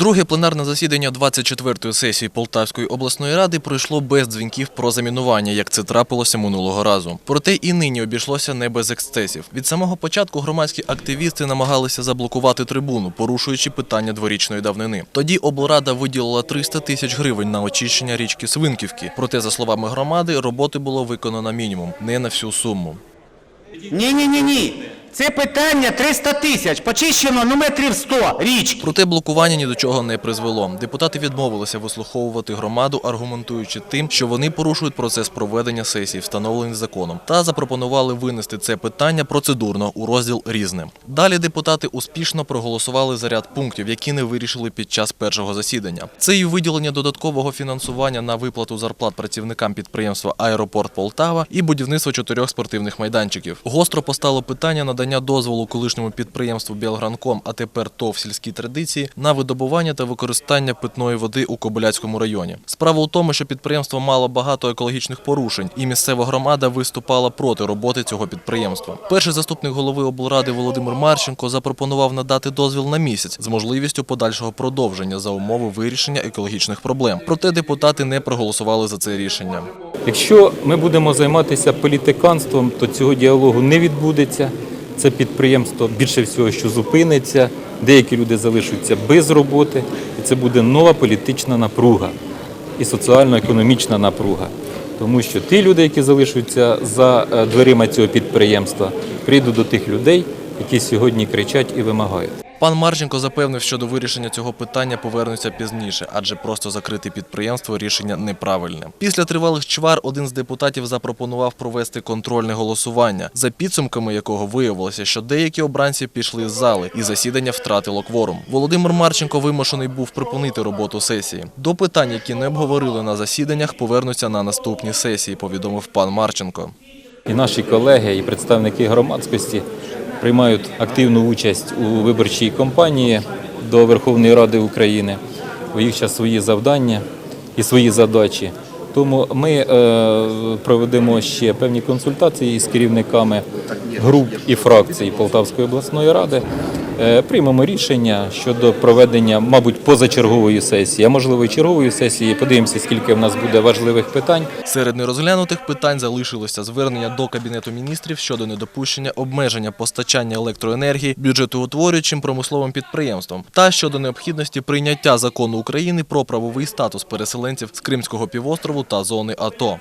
Друге пленарне засідання 24-ї сесії Полтавської обласної ради пройшло без дзвінків про замінування, як це трапилося минулого разу. Проте і нині обійшлося не без ексцесів. Від самого початку громадські активісти намагалися заблокувати трибуну, порушуючи питання дворічної давнини. Тоді облрада виділила 300 тисяч гривень на очищення річки Свинківки. Проте, за словами громади, роботи було виконано мінімум, не на всю суму. Ні, ні, ні, ні. Це питання 300 тисяч. Почищено ну метрів 100 річки. Проте блокування ні до чого не призвело. Депутати відмовилися вислуховувати громаду, аргументуючи тим, що вони порушують процес проведення сесії, встановлений законом, та запропонували винести це питання процедурно у розділ різне. Далі депутати успішно проголосували за ряд пунктів, які не вирішили під час першого засідання. Це і виділення додаткового фінансування на виплату зарплат працівникам підприємства Аеропорт Полтава і будівництво чотирьох спортивних майданчиків. Гостро постало питання надання дозволу колишньому підприємству Білгранком, а тепер ТОВ сільські традиції на видобування та використання питної води у Кобиляцькому районі. Справа у тому, що підприємство мало багато екологічних порушень, і місцева громада виступала проти роботи цього підприємства. Перший заступник голови облради Володимир Марченко запропонував надати дозвіл на місяць з можливістю подальшого продовження за умови вирішення екологічних проблем. Проте депутати не проголосували за це рішення. Якщо ми будемо займатися політиканством, то цього діалогу не відбудеться. Це підприємство більше всього, що зупиниться, деякі люди залишаться без роботи, і це буде нова політична напруга і соціально-економічна напруга. Тому що ті люди, які залишаться за е, дверима цього підприємства, прийдуть до тих людей, які сьогодні кричать і вимагають. Пан Марченко запевнив, що до вирішення цього питання повернуться пізніше, адже просто закрити підприємство рішення неправильне. Після тривалих чвар один з депутатів запропонував провести контрольне голосування, за підсумками якого виявилося, що деякі обранці пішли з зали, і засідання втратило кворум. Володимир Марченко вимушений був припинити роботу сесії. До питань, які не обговорили на засіданнях, повернуться на наступній сесії, повідомив пан Марченко. І наші колеги, і представники громадськості приймають активну участь у виборчій кампанії до Верховної Ради України. У їх зараз свої завдання і свої задачі. Тому ми е, проведемо ще певні консультації з керівниками груп і фракцій Полтавської обласної ради. Е, приймемо рішення щодо проведення, мабуть, позачергової сесії, а можливо і чергової сесії. Подивимося, скільки в нас буде важливих питань. Серед нерозглянутих питань залишилося звернення до Кабінету міністрів щодо недопущення обмеження постачання електроенергії бюджетоутворюючим промисловим підприємствам та щодо необхідності прийняття закону України про правовий статус переселенців з Кримського півострову та зони АТО.